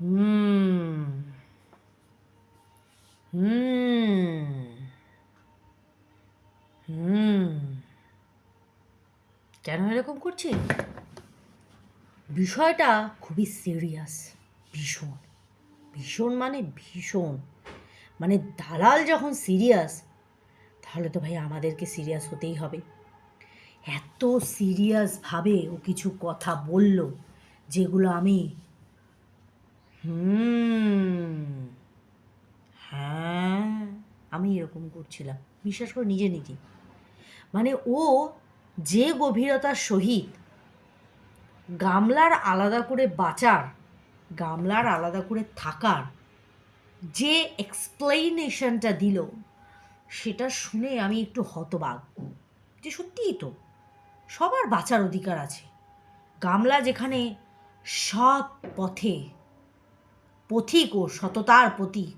হুম। হুম। হুম। কেন এরকম করছি বিষয়টা খুবই সিরিয়াস ভীষণ। ভীষণ মানে ভীষণ। মানে দালাল যখন সিরিয়াস তাহলে তো ভাই আমাদেরকে সিরিয়াস হতেই হবে। এত সিরিয়াসভাবে ও কিছু কথা বলল, যেগুলো আমি হুম। হ্যাঁ আমি এরকম করছিলাম। বিশ্বাস করে, নিজে নিজে। মানে ও যে গভীরতার সহিত গামলার আলাদা করে বাঁচার, গামলার আলাদা করে থাকার যে এক্সপ্লেনেশনটা দিল, সেটা শুনে আমি একটু হতবাক। যে সত্যিই তো, সবার বাঁচার অধিকার আছে। গামলা যেখানে সৎ পথে পথিক ও সততার প্রতীক।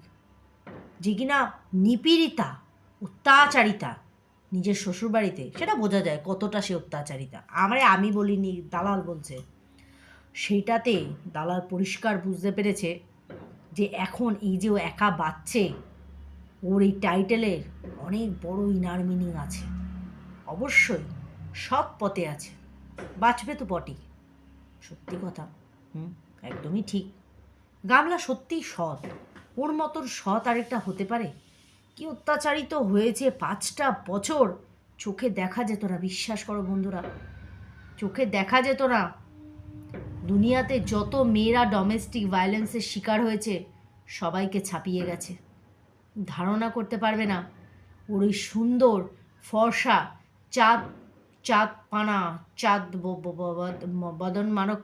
যে কিনা নিপীড়িতা অত্যাচারিতা নিজের শ্বশুরবাড়িতে, সেটা বোঝা যায় কতটা সে অত্যাচারিতা। আমারে আমি বলিনি, দালাল বলছে। সেইটাতে দালাল পরিষ্কার বুঝতে পেরেছে যে এখন এই যে ও একা বাচ্চে ওর এই টাইটেলের অনেক বড় ইনার মিনিং আছে। অবশ্যই সৎ পথে আছে। বাঁচবে তো বটেই। সত্যি কথা। হুম, একদমই ঠিক। গামলা সত্যিই সৎ ওর মতন সৎ আরেকটা হতে পারে কি অত্যাচারিত হয়েছে পাঁচটা বছর চোখে দেখা যেত না বিশ্বাস করো বন্ধুরা চোখে দেখা যেত না দুনিয়াতে যত মেয়েরা ডোমেস্টিক ভায়োলেন্সের শিকার হয়েছে সবাইকে ছাপিয়ে গেছে ধারণা করতে পারবে না ওর ওই সুন্দর ফর্সা চাঁদ চাঁদ পানা চাঁদ বদন মানক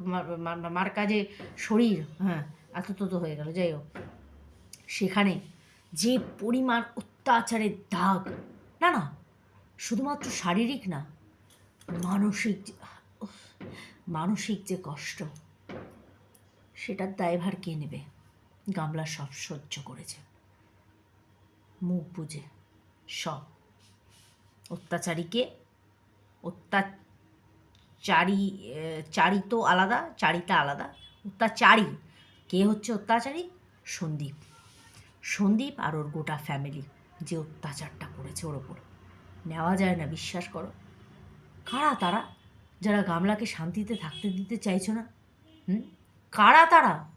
মার কাজে শরীর হ্যাঁ এত তো হয়ে গেল যাই হোক। সেখানে যে পরিমাণ অত্যাচারের দাগ না না শুধুমাত্র শারীরিক না মানসিক মানসিক যে কষ্ট সেটার দায়ভার কে নেবে? গামলা সব সহ্য করেছে। মুখ বুঝে সব। অত্যাচারীকে অত্যাচারী আহ, চারি তো আলাদা চারিতা আলাদা। অত্যাচারী কে হচ্ছে অত্যাচারী? সন্দীপ। সন্দীপ আর ওর গোটা ফ্যামিলি যে অত্যাচারটা করেছে ওর ওপর। নেওয়া যায় না, বিশ্বাস করো। কারা তারা? যারা গামলাকে শান্তিতে থাকতে দিতে চাইছো না? হুম? কারা তারা?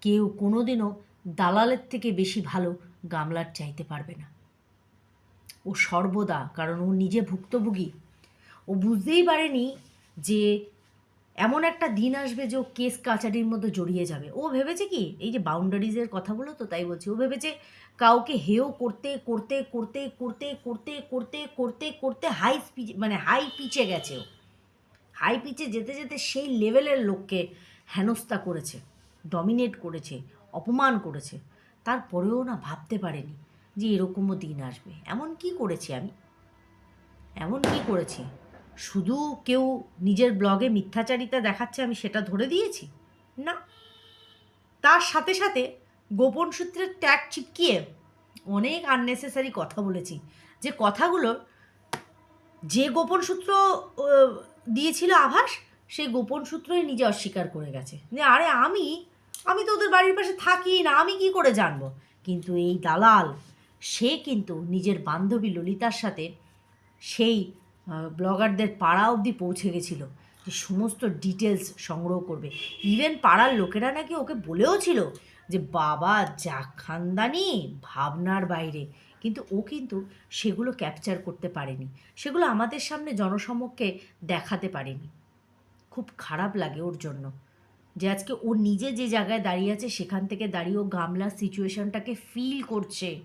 কেউ কোনোদিনও দালালের থেকে বেশি ভালো গামলার চাইতে পারবে না। ও সর্বদা, কারণ ও নিজে ভুক্তভোগী। ও বুঝতেই পারেনি যে এমন একটা দিন আসবে যে ও কেস কাচারির মধ্যে জড়িয়ে যাবে। ও ভেবেছে কি? এই যে বাউন্ডারিজের কথা বলো তো, তাই বলছি। ও ভেবেছে কাউকে হেও করতে করতে করতে করতে করতে করতে করতে করতে হাই স্পিচ মানে হাই পিচে গেছে ও। হাই পিচে যেতে যেতে সেই লেভেলের লোককে হেনস্থা করেছে ডমিনেট করেছে, অপমান করেছে। তারপরেও না ভাবতে পারেনি যে এরকমও দিন আসবে। এমন কি করেছি আমি? এমন কি করেছি? শুধু কেউ নিজের ব্লগে মিথ্যাচারিতা দেখাচ্ছে আমি সেটা ধরে দিয়েছি? না। তার সাথে সাথে গোপন সূত্রের ট্যাগ চিপকিয়ে অনেক আননেসেসারি কথা বলেছি। যে কথাগুলো যে গোপন সূত্র দিয়েছিল আভাস, সেই গোপন সূত্রই নিজে অস্বীকার করে গেছে। যে আরে আমি আমি তো ওদের বাড়ির পাশে থাকি না, আমি কি করে জানব? কিন্তু এই দালাল, সে কিন্তু নিজের বান্ধবী ললিতার সাথে সেই ব্লগারদের পাড়া অবধি পৌঁছে গেছিল। যে সমস্ত ডিটেলস সংগ্রহ করবে। ইভেন পাড়ার লোকেরা নাকি ওকে বলেও ছিল যে, বাবা, যা খানদানি, ভাবনার বাইরে। কিন্তু ও কিন্তু সেগুলো ক্যাপচার করতে পারেনি। সেগুলো আমাদের সামনে জনসমক্ষে দেখাতে পারেনি। খুব খারাপ লাগে ওর জন্য। যে আজকে ও নিজে যে জায়গায় দাঁড়িয়ে আছে, সেখান থেকে দাঁড়িয়ে ও গামলার সিচুয়েশনটাকে ফিল করছে।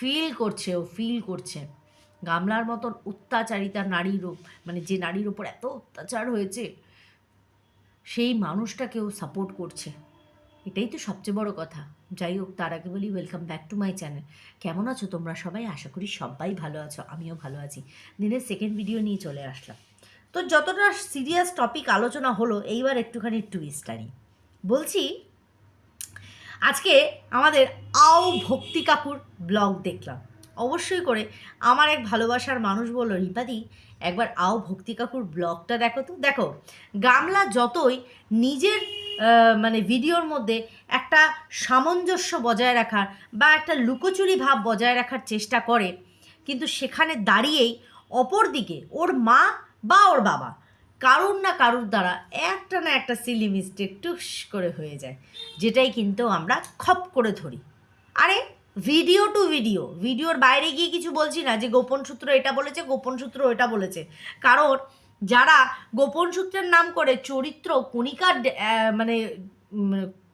ফিল করছে ও ফিল করছে। গামলার মতন অত্যাচারিতা নারীর মানে যে নারীর ওপর এত অত্যাচার হয়েছে, সেই মানুষটাকেও সাপোর্ট করছে। এটাই তো সবচেয়ে বড় কথা। যাই হোক, তার আগে বলি welcome back to my channel কেমন আছো তোমরা সবাই? আশা করি সবাই ভালো আছো, আমিও ভালো আছি। দিনের সেকেন্ড ভিডিও নিয়ে চলে আসলাম। তো যতটা সিরিয়াস টপিক আলোচনা হলো, এইবার একটুখানি টুইস্ট আনি। বলছি, আজকে আমাদের আও ভক্তি কাকুর ব্লগ দেখলাম। অবশ্যই করে। আমার এক ভালোবাসার মানুষ বলল, রিপাদি, একবার আও ভক্তি কাকুর ব্লগটা দেখো তো। দেখো, গামলা যতই নিজের মানে ভিডিওর মধ্যে একটা সামঞ্জস্য বজায় রাখার বা একটা লুকোচুরি ভাব বজায় রাখার চেষ্টা করে, কিন্তু সেখানে দাঁড়িয়েই অপর দিকে ওর মা বা ওর বাবা কারুর না কারুর দ্বারা একটা না একটা সিলি মিস্টেক টুস করে হয়ে যায়, যেটাই কিন্তু আমরা খপ করে ধরি। আরে ভিডিও টু ভিডিও ভিডিওর বাইরে গিয়ে কিছু বলছি না যে গোপন সূত্র এটা বলেছে, গোপন সূত্র এটা বলেছে। কারণ যারা গোপন সূত্রের নাম করে চরিত্র কণিকার মানে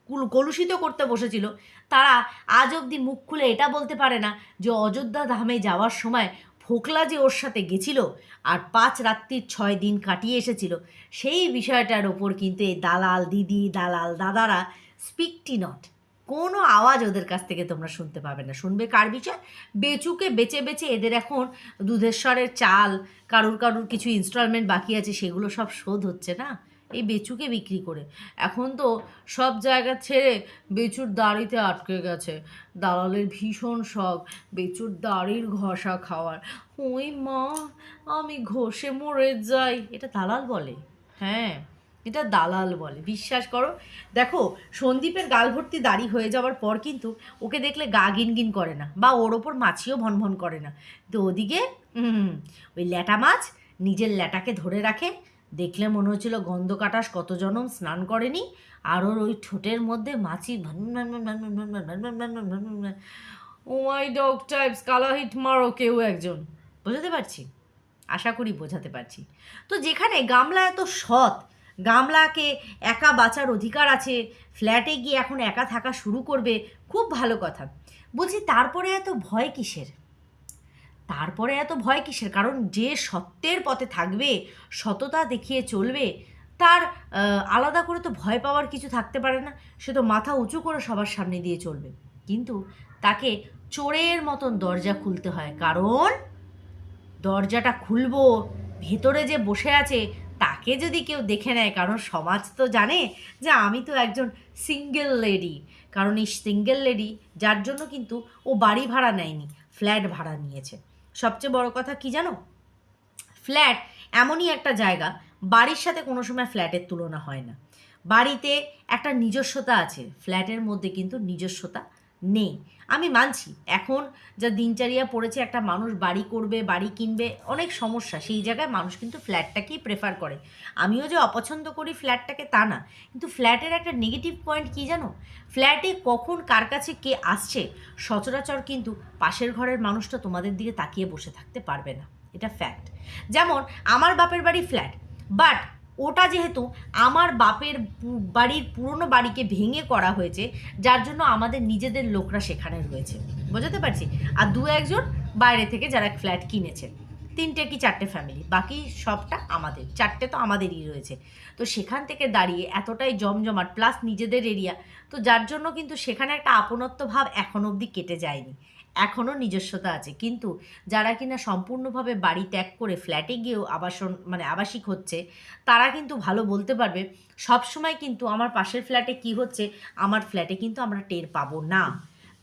কুল- কলুষিত করতে বসেছিল, তারা আজ অবধি মুখ খুলে এটা বলতে পারে না যে অযোধ্যা ধামে যাওয়ার সময় ফোকলা যে ওর সাথে গেছিল আর পাঁচ রাত্রির ছয় দিন কাটিয়ে এসেছিল, সেই বিষয়টার ওপর কিন্তু এই দালাল দিদি, দালাল দাদারা স্পিকটি নট কোনো আওয়াজ ওদের কাছ থেকে তোমরা শুনতে পাবে না। শুনবে কার বিষয়? বেচুকে বেচে বেচে এদের এখন দুধেশ্বরের চাল, কারুর কারুর কিছু ইনস্টলমেন্ট বাকি আছে, সেগুলো সব শোধ হচ্ছে না? এই বেচুকে বিক্রি করে। এখন তো সব জায়গা ছেড়ে বেচুর দাড়িতে আটকে গেছে। দালালের ভীষণ শখ, বেচুর দাড়ির ঘষা খাওয়ার। ওই মা, আমি ঘষে মরে যাই। এটা দালাল বলে? হ্যাঁ। এটা দালাল বলে বিশ্বাস করো দেখো সন্দীপের গাল ভর্তি দাড়ি হয়ে যাওয়ার পর কিন্তু ওকে দেখলে গা গিনগিন করে না বা ওর ওপর মাছিও ভনভন করে না তো ওদিকে ওই ল্যাটা মাছ নিজের ল্যাটাকে ধরে রাখে দেখলে মনে হচ্ছিল গন্ধ কাটাস কত জনম স্নান করেনি আর ওর ওই ঠোঁটের মধ্যে মাছি ও মাই ডগ টাইপস কালা হিট মারো কেউ একজন বোঝাতে পারছি আশা করি বোঝাতে পারছি তো যেখানে গামলা এত সৎ গামলাকে একা বাঁচার অধিকার আছে, ফ্ল্যাটে গিয়ে এখন একা থাকা শুরু করবে, খুব ভালো কথা। বলছি, তারপরে এত ভয় কিসের? তারপরে এত ভয় কিসের? কারণ যে সত্যের পথে থাকবে, সততা দেখিয়ে চলবে, তার আলাদা করে তো ভয় পাওয়ার কিছু থাকতে পারে না। সে তো মাথা উঁচু করে সবার সামনে দিয়ে চলবে। কিন্তু তাকে চোরের মতন দরজা খুলতে হয়। কারণ দরজাটা খুলবো, ভেতরে যে বসে আছে তাকে যদি কেউ দেখে নেয়, কারণ সমাজ তো জানে যে আমি তো একজন সিঙ্গেল লেডি কারণ এই সিঙ্গেল লেডি যার জন্য কিন্তু ও বাড়ি ভাড়া নেয়নি ফ্ল্যাট ভাড়া নিয়েছে। সবচেয়ে বড় কথা কি জানো? ফ্ল্যাট এমনই একটা জায়গা, বাড়ির সাথে কোনো সময় ফ্ল্যাটের তুলনা হয় না। বাড়িতে একটা নিজস্বতা আছে ফ্ল্যাটের মধ্যে কিন্তু নিজস্বতা নেই। আমি মানছি, এখন যা দিনচারিয়া পড়েছে, একটা মানুষ বাড়ি করবে, বাড়ি কিনবে, অনেক সমস্যা। সেই জায়গায় মানুষ কিন্তু ফ্ল্যাটটাকেই প্রেফার করে। আমিও যে অপছন্দ করি ফ্ল্যাটটাকে তা না, কিন্তু ফ্ল্যাটের একটা নেগেটিভ পয়েন্ট কী জানো? ফ্ল্যাটে কখন কার কাছে কে আসছে, সচরাচর কিন্তু পাশের ঘরের মানুষটা তোমাদের দিকে তাকিয়ে বসে থাকতে পারবে না। এটা ফ্যাক্ট যেমন, আমার বাপের বাড়ি ফ্ল্যাট বাট ওটা যেহেতু আমার বাপের বাড়ির পুরনো বাড়িকে ভেঙে করা হয়েছে, যার জন্য আমাদের নিজেদের লোকরা সেখানে রয়েছে। বোঝাতে পারছি? আর দু একজন বাইরে থেকে যারা ফ্ল্যাট কিনেছে। তিনটে কি চারটে ফ্যামিলি বাকি সবটা আমাদের, চারটে তো আমাদেরই রয়েছে। তো সেখান থেকে দাঁড়িয়ে এতটাই জমজমাট প্লাস নিজেদের এরিয়া তো যার জন্য কিন্তু সেখানে একটা আপনত্ব ভাব এখন অবধি কেটে যায়নি। এখনও নিজস্বতা আছে। কিন্তু যারা কিনা সম্পূর্ণভাবে বাড়ি ত্যাগ করে ফ্ল্যাটে গিয়েও আবাসন মানে আবাসিক হচ্ছে, তারা কিন্তু ভালো বলতে পারবে, সবসময় কিন্তু আমার পাশের ফ্ল্যাটে কি হচ্ছে, আমার ফ্ল্যাটে কিন্তু আমরা টের পাবো না।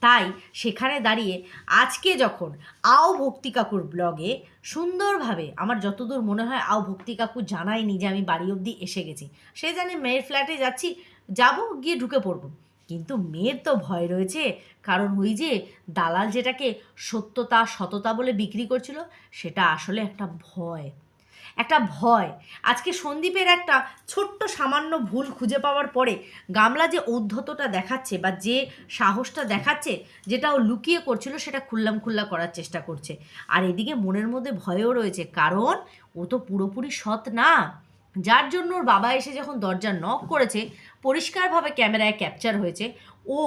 তাই সেখানে দাঁড়িয়ে আজকে যখন আও ভক্তি কাকুর ব্লগে সুন্দরভাবে আমার যতদূর মনে হয় আও ভক্তি কাকু জানায়নি যে আমি বাড়ি অবধি এসে গেছি। সে জানে মেয়ের ফ্ল্যাটে যাচ্ছি, যাব, গিয়ে ঢুকে পড়ব। কিন্তু মেয়ের তো ভয় রয়েছে, কারণ ওই যে দালাল যেটাকে সত্যতা, সততা বলে বিক্রি করছিল, সেটা আসলে একটা ভয়। একটা ভয়। আজকে সন্দীপের একটা ছোট্ট সামান্য ভুল খুঁজে পাওয়ার পরে গামলা যে ঔদ্ধতটা দেখাচ্ছে বা যে সাহসটা দেখাচ্ছে, যেটা ও লুকিয়ে করছিল সেটা খুল্লাম খুল্লা করার চেষ্টা করছে। আর এদিকে মনের মধ্যে ভয়ও রয়েছে, কারণ ও তো পুরোপুরি সৎ না। যার জন্য ওর বাবা এসে যখন দরজা নক করেছে, পরিষ্কারভাবে ক্যামেরায় ক্যাপচার হয়েছে, ও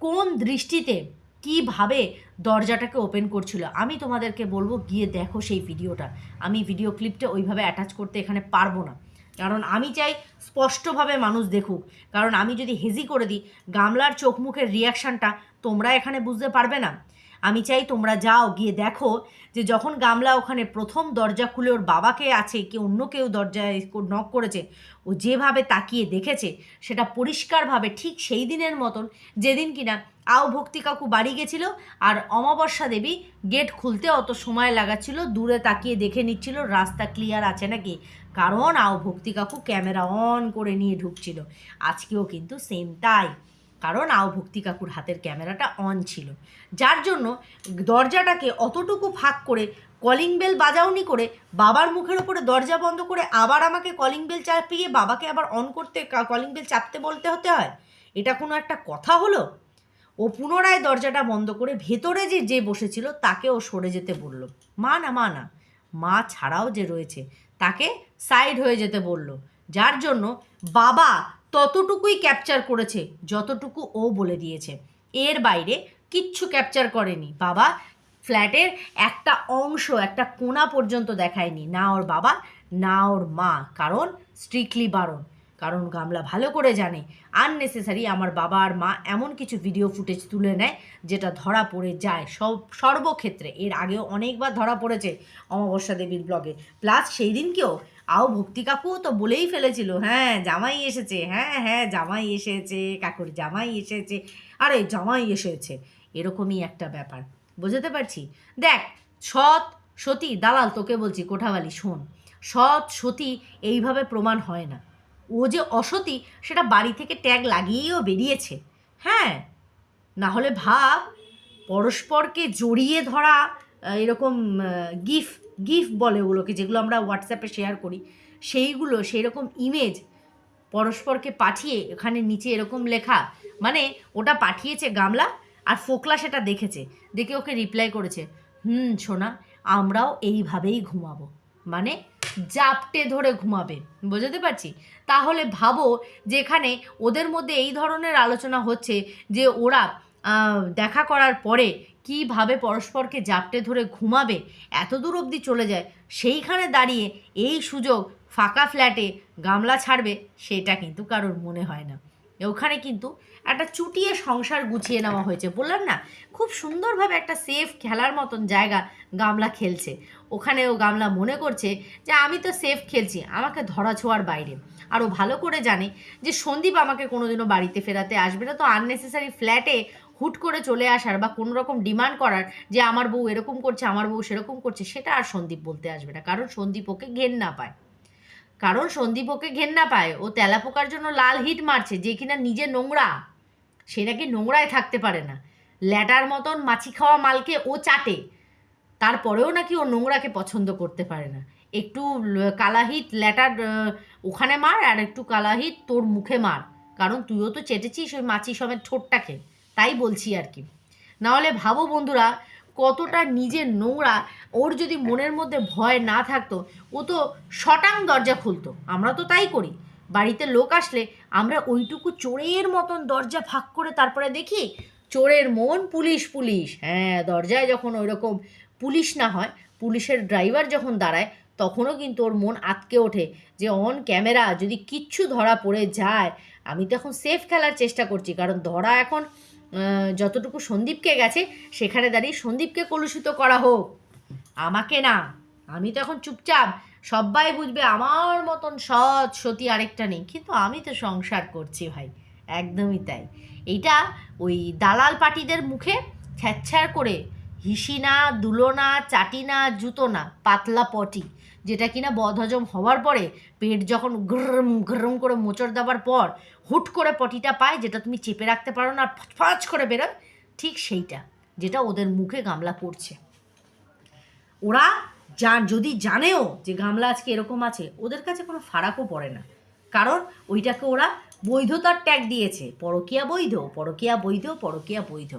কোন দৃষ্টিতে কীভাবে দরজাটাকে ওপেন করছিল, আমি তোমাদেরকে বলব গিয়ে দেখো সেই ভিডিওটা। আমি ভিডিও ক্লিপটা ওইভাবে অ্যাটাচ করতে এখানে পারব না। কারণ আমি চাই স্পষ্টভাবে মানুষ দেখুক। কারণ আমি যদি হেজি করে দিই, গামলার চোখ মুখের রিয়াকশানটা তোমরা এখানে বুঝতে পারবে না। আমি চাই তোমরা যাও, গিয়ে দেখো যে যখন গামলা ওখানে প্রথম দরজা খুলে ওর বাবাকে আছে, কি অন্য কেউ দরজায় নক করেছে, ও যেভাবে তাকিয়ে দেখেছে, সেটা পরিষ্কারভাবে ঠিক সেই দিনের মতন, যেদিন কিনা আও ভক্তি কাকু বাড়ি গেছিল আর অমাবস্যা দেবী গেট খুলতে অত সময় লাগাচ্ছিল, দূরে তাকিয়ে দেখে নিচ্ছিল, রাস্তা ক্লিয়ার আছে নাকি? কারণ আও ভক্তি কাকু ক্যামেরা অন করে নিয়ে ঢুকছিল। আজকেও কিন্তু সেম তাই। কারণ আও ভক্তি কাকুর হাতের ক্যামেরাটা অন ছিল। যার জন্য দরজাটাকে অতটুকু ফাঁক করে কলিং বেল বাজাওনি করে বাবার মুখের ওপরে দরজা বন্ধ করে আবার আমাকে কলিং বেল চাপিয়ে বাবাকে আবার অন করতে কলিং বেল চাপতে বলতে হতে হয়? এটা কোনো একটা কথা হলো? ও পুনরায় দরজাটা বন্ধ করে ভেতরে যে যে বসেছিল তাকে ও সরে যেতে বলল। মা না মা না, মা ছাড়াও যে রয়েছে, তাকে সাইড হয়ে যেতে বলল। যার জন্য বাবা ততটুকুই ক্যাপচার করেছে, যতটুকু ও বলে দিয়েছে। এর বাইরে কিচ্ছু ক্যাপচার করেনি। বাবা ফ্ল্যাটের একটা অংশ, একটা কোনা পর্যন্ত দেখায়নি। না ওর বাবা, না ওর মা। কারণ স্ট্রিক্টলি বারণ। কারণ গামলা ভালো করে জানে আননেসেসারি আমার বাবা আর মা এমন কিছু ভিডিও ফুটেজ তুলে নেয়, যেটা ধরা পড়ে যায় সব, সর্বক্ষেত্রে। এর আগেও অনেকবার ধরা পড়েছে অমাবস্যা দেবীর ব্লগে প্লাস সেই দিনকেও আও ভক্তি কাকুও তো বলেই ফেলেছিল হ্যাঁ জামাই এসেছে হ্যাঁ হ্যাঁ জামাই এসেছে, কাকুর জামাই এসেছে, আরে জামাই এসেছে, এরকমই একটা ব্যাপার, বুঝতে পারছি? দেখ, সৎ, সতী, দালাল, তোকে বলছি, কোঠাবালি, শোন, সৎ, সতী এইভাবে প্রমাণ হয় না, ও যে অসতী, সেটা বাড়ি থেকে ট্যাগ লাগিয়েও বেরিয়েছে হ্যাঁ না হলে ভাব, পরস্পরকে জড়িয়ে ধরা এরকম গিফ গিফ বলে ওগুলোকে, যেগুলো আমরা হোয়াটসঅ্যাপে শেয়ার করি, সেইগুলো সেই রকম ইমেজ পরস্পরকে পাঠিয়ে এখানে নিচে এরকম লেখা মানে ওটা পাঠিয়েছে গামলা আর ফোকলা সেটা দেখেছে, দেখে ওকে রিপ্লাই করেছে, হুম, সোনা, আমরাও এইভাবেই ঘুমাবো। মানে জাপটে ধরে ঘুমাবে, বুঝতে পারছি? তাহলে ভাবো যে এখানে ওদের মধ্যে এই ধরনের আলোচনা হচ্ছে যে ওরা দেখা করার পরে কীভাবে পরস্পরকে জাপটে ধরে ঘুমাবে, এত দূর অবধি চলে যায়, সেইখানে দাঁড়িয়ে এই সুযোগ ফাঁকা ফ্ল্যাটে গামলা ছাড়বে, সেটা কিন্তু কারোর মনে হয় না। ওখানে কিন্তু একটা চুটিয়ে সংসার গুছিয়ে নেওয়া হয়েছে, বললাম না? খুব সুন্দরভাবে একটা সেফ খেলার মতন জায়গা গামলা খেলছে। ওখানে ও গামলা মনে করছে যে, আমি তো সেফ খেলছি, আমাকে ধরা ছোঁয়ার বাইরে। আর ও ভালো করে জানে যে, সন্দীপ আমাকে কোনোদিনও বাড়িতে ফেরাতে আসবে না, তো আননেসেসারি ফ্ল্যাটে হুট করে চলে আসার বা কোনো রকম ডিমান্ড করার যে আমার বউ এরকম করছে, আমার বউ সেরকম করছে, সেটা আর সন্দীপ বলতে আসবে না। কারণ সন্দীপ ওকে ঘেন না পায়। কারণ সন্দীপ ওকে ঘেন্না পায়। ও তেলাপোকার জন্য লাল হিট মারছে, যে কিনা নিজে নোংরা। সে নাকি নোংরায় থাকতে পারে না। ল্যাটার মতন মাছি খাওয়া মালকে ও চাটে। তারপরেও নাকি ও নোংরাকে পছন্দ করতে পারে না। একটু কালাহিট ল্যাটার ওখানে মার আর একটু কালাহিট তোর মুখে মার। কারণ তুইও তো চেটেছিস ওই মাছি সমেত ঠোঁটটাকে। তাই বলছি আর কি। নাহলে ভাবো বন্ধুরা, কতটা নিজের নোংরা, ওর যদি মনের মধ্যে ভয় না থাকতো, ও তো শটাং দরজা খুলতো। আমরা তো তাই করি। বাড়িতে লোক আসলে আমরা ওইটুকু চোরের মতন দরজা ফাঁক করে তারপরে দেখি, চোরের মন পুলিশ পুলিশ। হ্যাঁ দরজায় যখন ওই রকম পুলিশ না হয়, পুলিশের ড্রাইভার যখন দাঁড়ায়, তখনও কিন্তু ওর মন আটকে ওঠে যে অন ক্যামেরা, যদি কিচ্ছু ধরা পড়ে যায়, আমি তো এখন সেফ খেলার চেষ্টা করছি, কারণ ধরা এখন যতটুকু সন্দীপকে গেছে, সেখানে দাঁড়িয়ে সন্দীপকে কলুষিত করা হোক। আমাকে না, আমি তো এখন চুপচাপ সবাই বুঝবে আমার মতন সৎ, সতী আরেকটা নেই। কিন্তু আমি তো সংসার করছি ভাই, একদমই তাই। এইটা ওই দালাল পার্টিদের মুখে ছ্যাচ্ছ্যার করে হিসি হিসিনা, দুলোনা, চাটিনা, জুতোনা, পাতলা পটি। যেটা কিনা বদহজম হওয়ার পরে পেট যখন গ্রম গ্রম করে মোচড় দেওয়ার পর হুট করে পটিটা পায়, যেটা তুমি চেপে রাখতে পারো না, ফচ করে বেরোয়, ঠিক সেইটা, যেটা ওদের মুখে গামলা পড়ছে ওরা যা যদি জানেও যে গামলা আজকে এরকম আছে, ওদের কাছে কোনো ফারাকও পড়ে না। কারণ ওইটাকে ওরা বৈধতার ট্যাগ দিয়েছে, পরকিয়া বৈধ পরকিয়া বৈধ পরকিয়া বৈধ।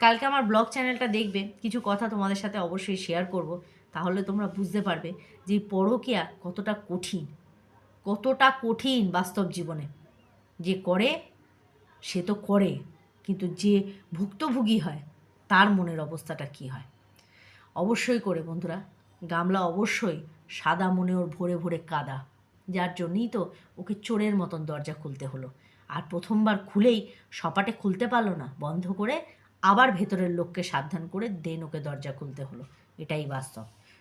কালকে আমার ব্লগ চ্যানেলটা দেখবে, কিছু কথা তোমাদের সাথে অবশ্যই শেয়ার করব। তাহলে তোমরা বুঝতে পারবে যে পরকিয়া কতটা কঠিন কতটা কঠিন বাস্তব জীবনে। যে করে, সে তো করে, কিন্তু যে ভুক্তভোগী হয়, তার মনের অবস্থাটা কী হয়? অবশ্যই করে বন্ধুরা, গামলা অবশ্যই সাদা মনে ওর ভরে ভরে কাদা, যার জন্যই তো ওকে চোরের মতন দরজা খুলতে হলো। আর প্রথমবার খুলেই সপাটে খুলতে পারল না, বন্ধ করে আবার ভেতরের লোককে সাবধান করে দেন ওকে দরজা খুলতে হলো। এটাই বাস্তব।